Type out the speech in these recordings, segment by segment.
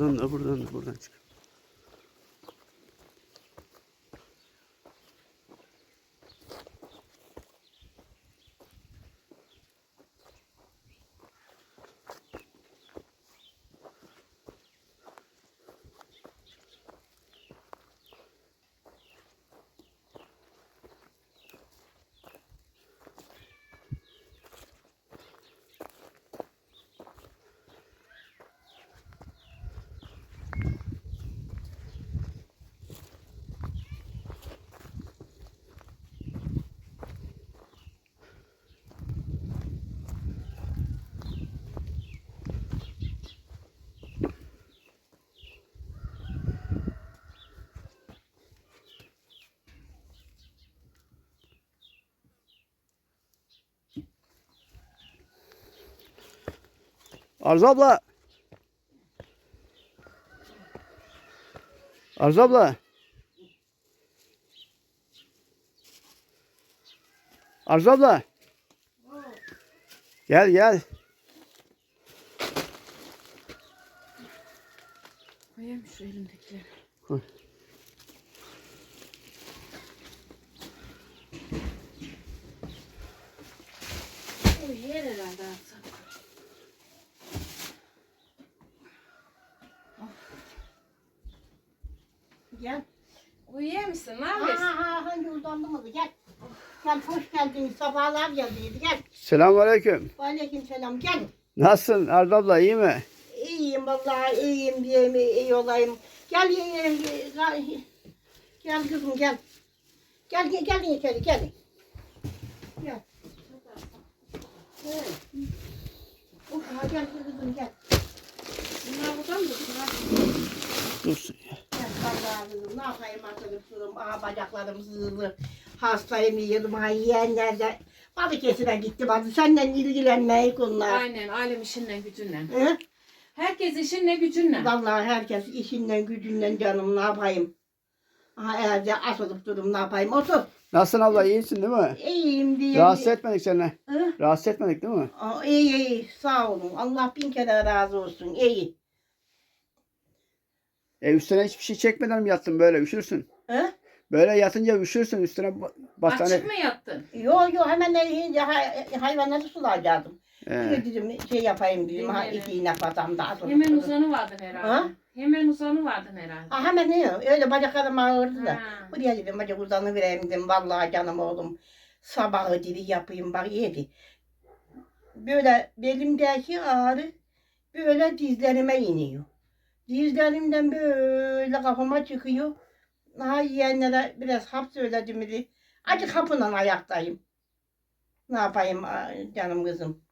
Oradan da buradan da buradan çık. Arzu abla. Arzu abla. Arzu abla. Gel gel. Koyayım şu elimdekileri. Koy. O yer herhalde artık. Gel. Uyuyor musun? Ne Ha yapıyorsun? ha hangi uzandı gel. Gel hoş geldin. Sabahlar geldiydi gel. Selamünaleyküm. Aleyküm selam gel. Nasılsın Arzu abla iyi mi? İyiyim vallahi iyiyim diyeyim iyi olayım. Gel gel, gel kızım gel. Gel gel gel içeri gel. Gel. Evet. Oh, gel kızım gel. Bunlar burada mı? Dursun vallahi kızım ne yapayım atılıp durum. Aha bacaklarım sızılı. Hastayım yiyorum. Ha yiyenler de Balıkesir'e gitti. Hadi senden ilgilenmeyi konular. Aynen alem işinle gücünle. Hı? Herkes işinle gücünle. Vallahi herkes işinden gücünden canım ne yapayım. Aha evde asılıp durum ne yapayım. Otur. Nasılsın abla iyisin değil mi? İyiyim diye. Rahatsız etmedik seni. Hı? Rahatsız etmedik değil mi? Aa, iyi iyi sağ olun. Allah bin kere razı olsun. İyi. E üstüne hiçbir şey çekmeden mi yattın böyle üşürsün? Hı? Böyle yatınca üşürsün üstüne ba- battaniye. Açık mı yattın? Yo yo hemen de hay, hayvanları sulayacaktım. He. Şöyle dedim şey yapayım dedim. Ha, iki iğne patam da asılıp Hemen uzanı vardın herhalde. Ha? Hemen uzanı vardın herhalde. Ha, hemen ne? Öyle bacaklarım ağrıdı da. Ha. Buraya dedim bacak uzanı vereyim dedim. Vallahi canım oğlum. Sabahı dili yapayım bak yedi. Böyle belimdeki ağrı böyle dizlerime iniyor. Dizlerimden böyle kafama çıkıyor. Ha yiyenlere biraz hap söyledim dedi. Acık hapından ayaktayım. Ne yapayım canım kızım.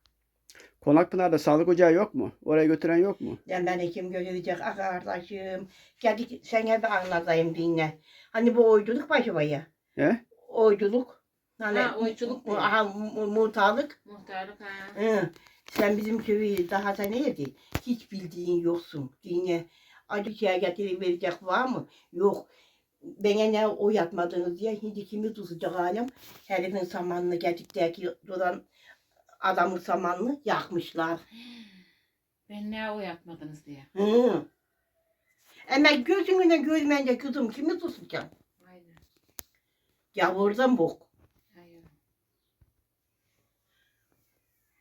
Konakpınar'da sağlık ocağı yok mu? Oraya götüren yok mu? Ben beni kim görecek ah kardeşim. Geldik sana bir anlatayım dinle. Hani bu oyculuk başı var ya. He? Oyculuk. Hani, Ha, oyculuk diyor. Aha, mu- muhtarlık. Muhtarlık ha. Hı. Sen bizim köyü daha sen neydi? Hiç bildiğin yoksun. Dine acı şeye getirip verecek var mı? Yok. Bana ne o yatmadınız diye hindi kimi tutacak alem. Herifin samanını gecikteki duran adamın samanını yakmışlar. Ben ne o yapmadınız diye. Hı. Ama gözümüne görmeyince kızım kimi tutacağım? Aynen. Yavurdan bok. Aynen.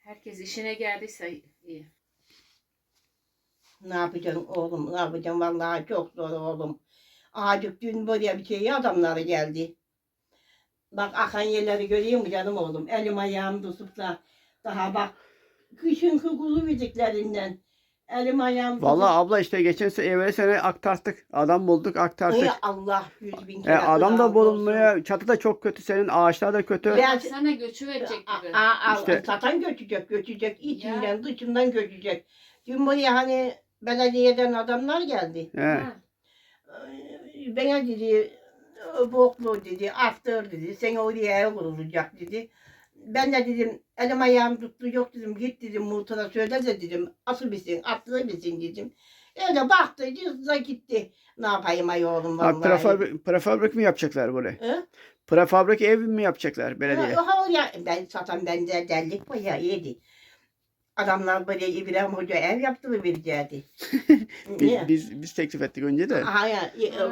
Herkes işine geldiyse iyi. Ne yapacaksın oğlum? Ne yapacaksın? Vallahi çok zor oğlum. Acık dün buraya bir şey adamları geldi. Bak akan yerleri görüyor musun canım oğlum? Elim ayağım tutup da daha bak kışın kukulu biziklerinden. Elim ayağım. Vallahi abla işte geçen sene evvel sene aktarttık. Adam bulduk aktarttık. Ey Allah yüz bin E, kere adam razı da olsun. bulunmuyor. Çatı da çok kötü senin. Ağaçlar da kötü. Ben- Sana göçü verecek gibi. a- a- İşte- Satan göçecek, göçecek. içinden dışından göçecek. Dün buraya hani belediyeden adamlar geldi. He. Ha. Ee, Bana dedi, boklu dedi, aftır dedi, sen oraya ev kurulacak dedi. Ben de dedim, elim ayağım tuttu, yok dedim, git dedim, muhtara söyle de dedim, asıl bilsin, atlı bilsin dedim. Öyle baktı, cızla gitti. Ne yapayım ay oğlum Ha, vallahi. prefabrik, prefabrik mi yapacaklar burayı? Hı? Prefabrik ev mi yapacaklar belediye? Ha, oraya, ben satan bende delik var ya, yedi. Adamlar böyle İbrahim Hoca ev yaptırı verecekti. Biz, biz, biz teklif ettik önce de. Hayır.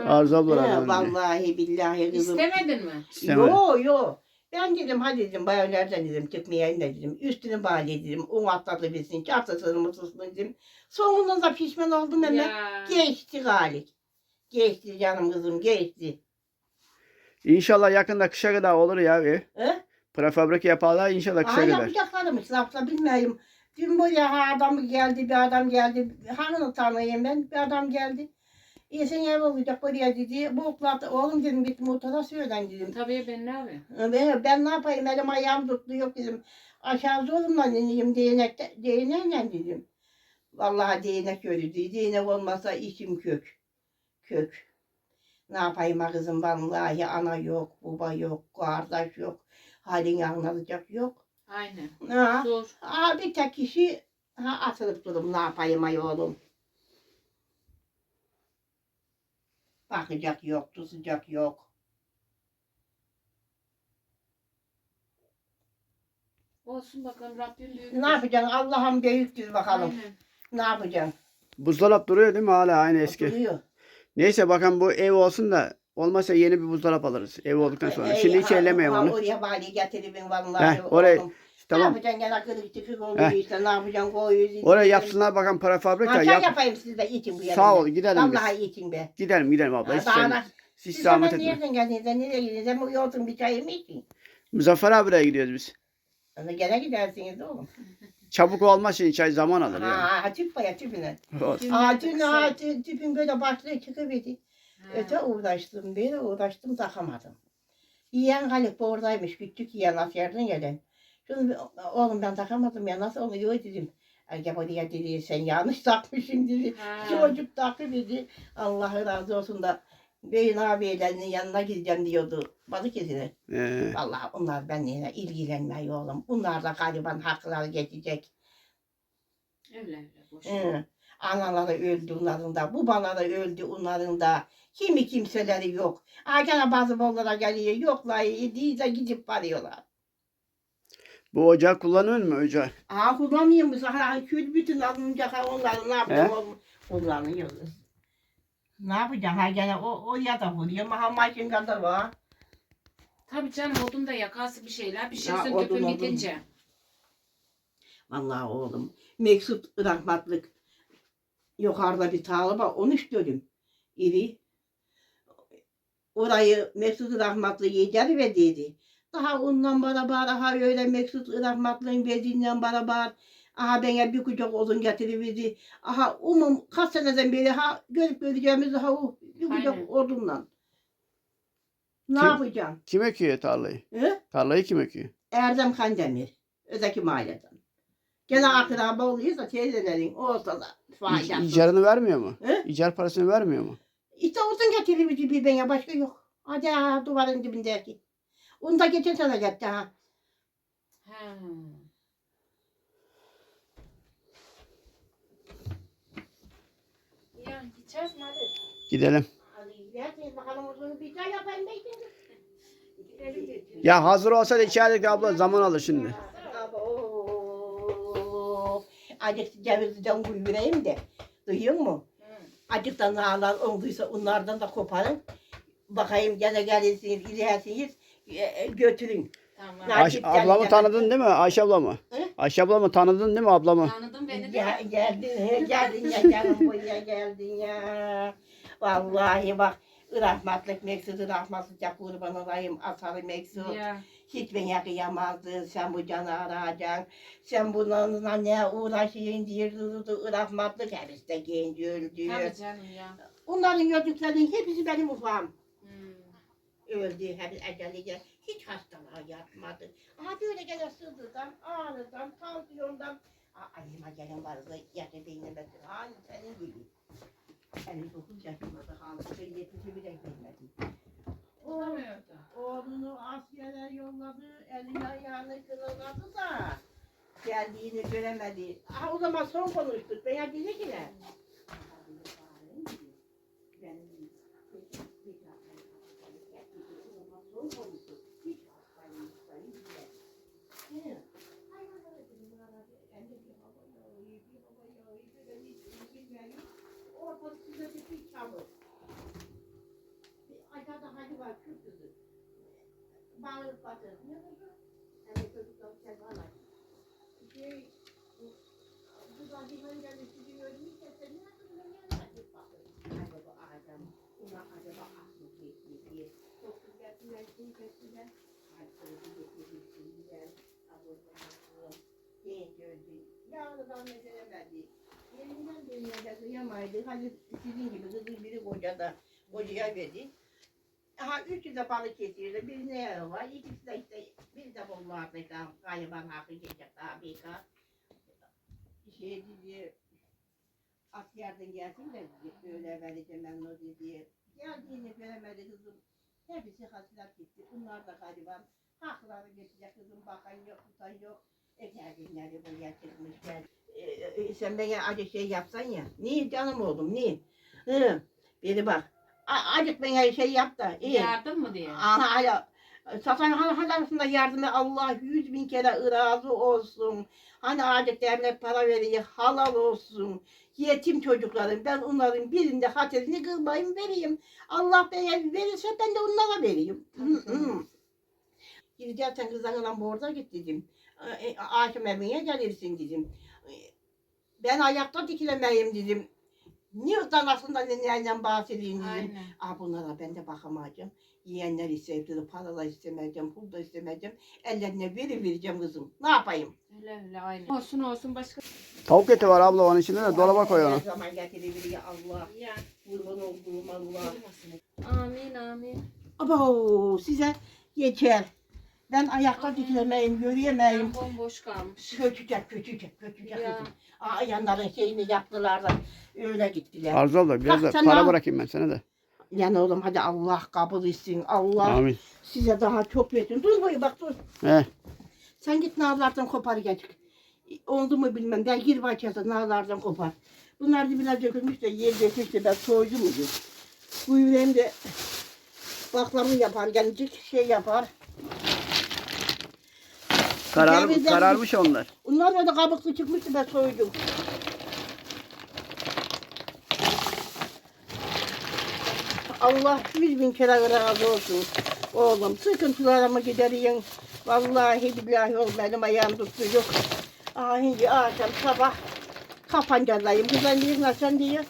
Arzu abla He, aradı önce. Vallahi billahi kızım. İstemedin mi? İstemedi. Yo yo. Ben dedim hadi dedim bayağılardan dedim çıkmayayım da dedim. Üstünü bağlı dedim. Un atladı bilsin. Çarpsasını mutlusunu dedim. Sonunda da pişman oldum hemen. Ya. Geçti galik. Geçti canım kızım geçti. İnşallah yakında kışa kadar olur ya. ev. He? Prefabrik yaparlar inşallah kışa Aa kadar. yapacaklarmış. Lafla bilmiyorum. Dün buraya ha adam geldi bir adam geldi. Hanını tanıyayım ben bir adam geldi. İyi sen ev olacak buraya dedi. Bu oklarda oğlum dedim git motora söylen dedim. Tabii ben ne yapayım? Ben, ben ne yapayım elim ayağım tuttu yok dedim. Aşağı zorumla ineyim değnekte, değneğle dedim. Vallahi değnek öldü. Değnek olmasa işim kök. Kök. Ne yapayım ha kızım vallahi ana yok, baba yok, kardeş yok. Halini anlatacak yok. Aynen. Ha, Zor. ha bir tek kişi ha, atılıp durum ne yapayım ay oğlum. Bakacak yok, tutacak yok. Olsun bakalım Rabbim büyük. Ne yapacaksın? Allah'ım büyüktür bakalım. Aynen. Ne yapacaksın? Buzdolap duruyor değil mi hala aynı eski? Duruyor. Neyse bakalım bu ev olsun da olmazsa yeni bir buzdolap alırız ev olduktan sonra. Ey, Şimdi hiç ellemeyin onu. Oraya bari getiribin vallahi. Heh, oraya- oğlum. Ne Tamam. yapacaksın gene kırık çıkık oldu Heh. işte ne yapacaksın koyuyoruz. Oraya yapsınlar bakalım prefabrik Ha, de çay yap. yapayım siz de için bu Sağ ol gidelim biz. Vallahi için be. Gidelim gidelim abla. Hiç, sen, hiç Siz zahmet hemen etme. nereden geldiniz? Sen nereye gidiyorsunuz? Hem uyuyordun bir çayı mı için? Muzaffer abiye gidiyoruz biz. Hani gene gidersiniz oğlum. Çabuk olmaz şimdi çay zaman alır yani. Ha, tüp baya tüpüne. Tüm Ha tüp, kısa. ha tüp, tüpün böyle başlığı çıkıverdi. Öte uğraştım, böyle uğraştım takamadım. Yiyen Haluk oradaymış, küçük yiyen askerden gelen. Şunu oğlum ben takamadım ya nasıl oluyor dedim. Buraya dedi sen yanlış takmışsın dedi. Ha. Çocuk takıverdi. Allah razı olsun da Beyin abilerinin yanına gideceğim diyordu Balıkesir'e. Ee, Vallahi onlar benimle ilgilenmiyor oğlum. Bunlar da gariban hakları geçecek. Öyle öyle. Boş. ver. Hı. Anaları öldü onların da, babaları öldü onların da. Kimi kimseleri yok. Arkana bazı bollara geliyor. Yoklar değilse gidip varıyorlar. Bu ocağı kullanıyor mu ocağı? Aa kullanmıyor musun? Ha, kül bütün alınca ha, onları ne yapacağım oğlum? Kullanıyoruz. Ne yapacağım? Ha gene o, o ya da vuruyor. Maha maşin kadar var. Tabii canım odun da yakarsın bir şeyler. Bir şeysin odun, tüpün bitince. Vallahi oğlum. Meksut rahmatlık. Yukarıda bir tarla var. 13 dönüm. İri. Orayı Mesut rahmatlı yedi ve dedi. Daha ondan beraber aha öyle Mesut rahmatlının verdiğinden beraber aha bana bir kucak odun getiriverdi. Aha umum kaç seneden beri ha görüp göreceğimiz ha o bir kucak Aynen. odunla. Ne Kim? yapacaksın? Kim ekiyor tarlayı? He? Tarlayı kim ekiyor? Erdem Kandemir. Öteki mahalleden. Gene akraba oluyorsa teyzelerin olsa da faydası. İcarını vermiyor mu? He? İcar parasını vermiyor mu? İşte olsun getiriyor bir bana başka yok. Hadi ha duvarın dibindeki. Onu da geçen sene getti ha. Ha. Ya gideceğiz mi hadi? Gidelim. Hadi gidersiniz bakalım uzun bir çay yapayım ben şimdi. Gidelim dedi. Ya hazır olsa da içerdik abla zaman alır şimdi. Acık cevizden kuyurayım de. Duyuyor musun? Hı. Acık da nağlar olduysa onlardan da koparın. Bakayım gene gelirsiniz, gidersiniz, e, götürün. Tamam. Ya- gel, ablamı tanıdın değil mi? Ayşe ablamı. He? Ayşe ablamı tanıdın değil mi ablamı? Tanıdın beni de. Gel, geldin, he, geldin ya canım buraya geldin ya. Vallahi bak, rahmetlik Meksut'u rahmetlik kurban olayım, atarı Meksut. Ya. Hiç beni kıyamazdın, sen bu canı arayacaksın. Sen bununla ne uğraşıyorsun diye durdu, rahmetlik hepsi de genç öldü. Tabii canım ya. Onların gördüklerinin hepsi benim ufağım. Öldü hem eceliyle hiç hastalığa yatmadı. Aha böyle gene sızıdan, ağrıdan, tansiyondan. Ayıma gelen vardı yatı beynime aynı senin gibi. 59 yaşında da kaldı. Ben 70'i bile görmedim. Olamıyordu. Oğlunu askerler yolladı, elini ayağını kırıladı da geldiğini göremedi. Aha o zaman son konuştuk. Ben ya dedi ki ne? Çamur. Aşağıda hadi var şu kızı. Bağırıp batır. Ne oldu? Evet çocuklar sen bana. Şey, bu- bu da bir gün geldi sizi görmüş de sen ne yaptın? Ne yaptın? Bakın. Acaba adam, ona acaba aklı geçti diye. Çok güzel, güzel, güzel, güzel. Ay, sözü getirmişsin, güzel. Abone Genç öldü. Yağlıdan mezelemedi. Yerinden dünyada kıyamaydı. Hadi sizin gibi kızın biri kocada. Kocaya verdi. Ha üçü de balık kesiyordu. Bir ne var? İkisi de işte bir de bunlar da galiba hakkı geçecek abi. Şey dedi. Askerden gelsin de böyle vereceğim ben o dedi. Geldiğini veremedi kızım. Hepsi hasret gitti. Bunlar da galiba hakları geçecek kızım. Bakan yok, tutan yok. Buraya çıkmışlar. E, e, sen bana acı şey yapsan ya. Niye canım oğlum niye? Hı. Biri bak. A- Acık bana şey yap da. iyi. Yardım mı diye? Aha hala. Satan arasında yardımı Allah yüz bin kere razı olsun. Hani acık devlet para veriyor halal olsun. Yetim çocuklarım ben onların birinde hatırını kılmayayım vereyim. Allah bana verirse ben de onlara vereyim. Hı hı. Gideceksen kızlarla borda git dedim. E, Akım evine gelirsin dedim. E, Ben ayakta dikilemeyim dedim. Niye danasından neyle bahsedeyim dedim. Aynen. Aa bunlara ben de bakamayacağım. Yiyenleri sevdiğini paralar istemeyeceğim, pul da istemeyeceğim. Ellerine veri vereceğim kızım. Ne yapayım? Öyle öyle aynen. Olsun olsun başka. Tavuk eti var abla onun içinde de dolaba koy onu. Her zaman getirebilir Allah. Ya. Kurban olduğum Allah. Amin amin. Abo size yeter. Ben ayakta dikilemeyim, yürüyemeyim. Ben bomboş kalmış. Kötücek, kötücek, kötücek Ya. Aa, yanların şeyini yaptılar da öyle gittiler. Arzu abla biraz Bak da para al. bırakayım ben sana da. Yani oğlum hadi Allah kabul etsin. Allah Amin. size daha çok versin. Dur boyu bak dur. He. Sen git narlardan kopar geç. Oldu mu bilmem. Ben gir bahçede narlardan kopar. Bunlar dibine dökülmüş de yer dökmüş de ben soydu mu diyor. Bu yüreğim de baklavı yapar, gelecek şey yapar. Karar, kararmış onlar. Bunlar böyle kabuklu çıkmıştı ben soydum. Allah yüz bin kere razı olsun. Oğlum sıkıntılarımı gideriyin. Vallahi billahi oğlum benim ayağım tuttu yok. Ahinci akşam sabah kapancadayım. Güzelliğin sen diyor.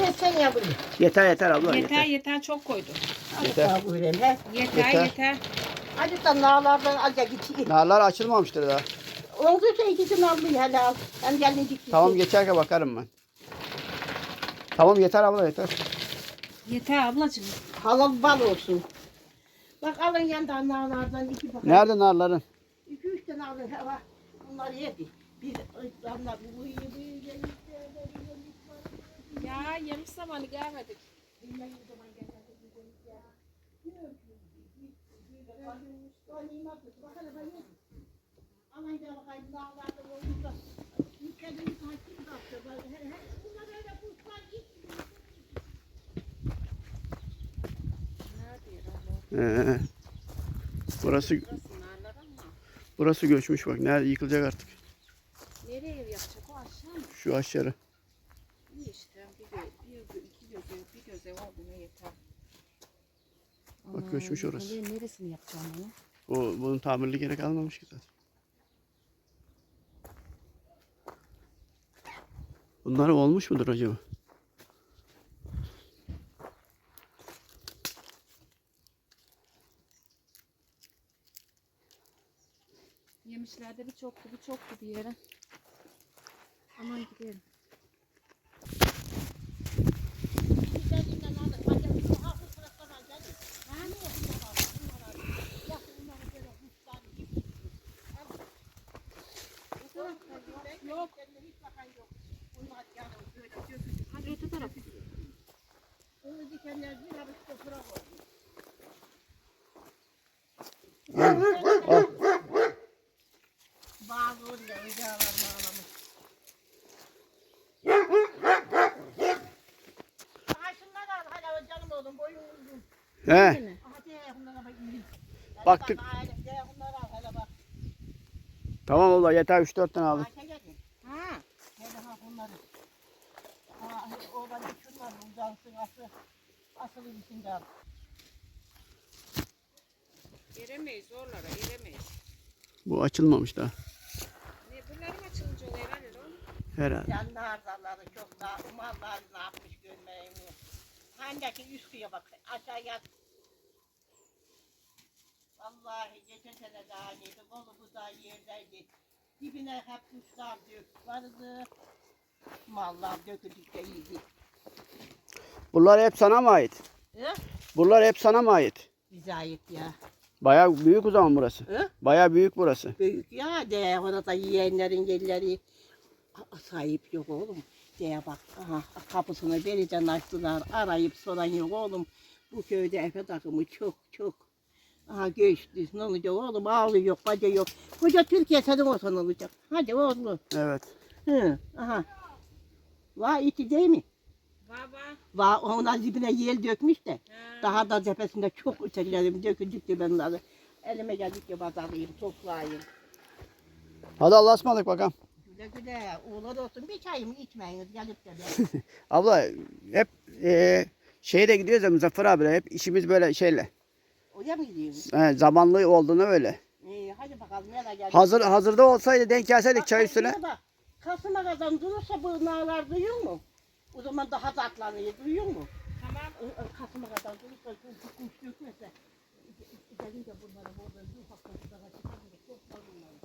Ne sen yapıyorsun? Yeter yeter abla Yeter yeter. yeter çok koydum. Yeter. Yeter. Yeter Yeter. Hadi da nağlardan azca git. Narlar açılmamıştır daha. Olduysa ikisini al bir helal. Hem gelin dik. Tamam geçerken bakarım ben. Tamam yeter abla yeter. Yeter ablacığım. Halal bal olsun. Bak alın yandan nağlardan iki bakalım. Nerede narların? İki üç tane alın. Hava. Bunlar yedi. Bir ıslanlar. Bu iyi. Ya yemiş zamanı gelmedik. Bilmem ne zaman gelmedi, Ee, burası Burası göçmüş bak. Nerede yıkılacak artık. Nereye ev yapacak o aşağı mı? Şu aşağı. İyi işte. Bir, bir gö iki göze, bir göze oldu mu yeter. Bak göçmüş orası. Neresini yapacağım onu? O bunun tamirli gerek almamış ki zaten. Bunlar olmuş mudur acaba? Yemişlerde bir çoktu, bir çoktu bir yere. Aman gidelim. Güzelliğinden aldık. Hadi şu hafif bırakmadan gelin. Ha, ne yapıyor bak, bunlar abi. Yap bunları böyle kuşlar gibi. Yok. Hiç bakan yok. Bunlar yani böyle dökülür. Hadi öte taraf. Onu dikenler bir arası toprağa koy. Bazı oluyor, ocağlar bağlamış. Aha şunları al, hadi o canım oğlum, boyun uzun. He. Baktık. bak, hadi, gel bunları al, hadi bak. Tamam abla yeter 3-4 tane aldım. Ayşe geldi. Ha. Hadi ha bunları. Ha, oğlan şunları. Takılı içinde al. Eremeyiz oralara eremeyiz. Bu açılmamış daha. Ne bunların açılınca oluyor herhalde oğlum. Herhalde. Yan nardaları çok daha mallar ne yapmış görmeyeyim mi? Handaki üstüye bak aşağıya. Vallahi geçen sene daha iyiydi. Bolu bu da yerdeydi. Dibine hep kuşlar dök vardı. Mallar döküldükçe iyiydi. Bunlar hep sana mı ait? Hı? Bunlar hep sana mı ait? Bize ait ya. Bayağı büyük o zaman burası. Hı? Bayağı büyük burası. Büyük ya de orada yiyenlerin yerleri sahip yok oğlum. Diye bak aha, kapısını bericen açtılar arayıp soran yok oğlum. Bu köyde efe takımı çok çok. Aha göçtü ne olacak oğlum ağlı yok bacı yok. Koca Türkiye senin olsan olacak. Hadi oğlum. Evet. Hı, aha. Vay iti değil mi? Baba. Vay ona dibine yel dökmüş de. Ha. Daha da cephesinde çok ötekilerim döküldükçe ben onları elime geldikçe pazarlayayım, toplayayım. Hadi Allah'a ısmarladık bakalım. Güle güle. Uğurlar olsun. Bir çayımı içmeyiniz gelip de. Abla hep e, şeye de gidiyoruz ya Muzaffer abi hep işimiz böyle şeyle. Oraya mı gidiyoruz? He, zamanlı olduğunu öyle. İyi hadi bakalım nereye geldik. Hazır hazırda olsaydı denk gelseydik çay üstüne. bak. Kasım'a kadar durursa bu nağlar duyuyor mu? O zaman daha tatlanıyor duyuyor mu? Tamam. Ö- ö, Kasım'a kadar durursa kuş, kuş dökmese. Gelince bunları burada bir ufak kuşlara çıkarınca çok da bunları.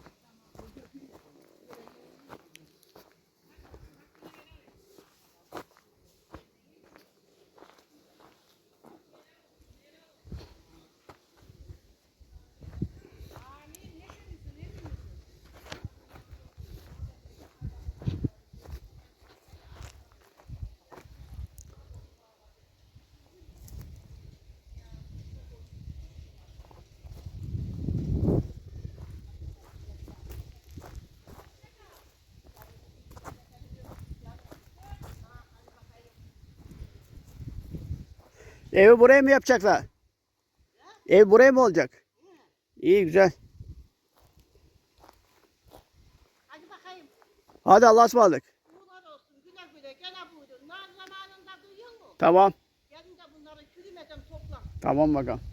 Evi buraya mı yapacaklar? Ev buraya mı olacak? İyi güzel. Hadi bakayım. Hadi Allah'a ısmarladık. Uğurlar olsun. Güle güle. Gene buyurun. Nar zamanında duyuyor mu? Tamam. Gelin de bunları çürümeden topla. Tamam bakalım.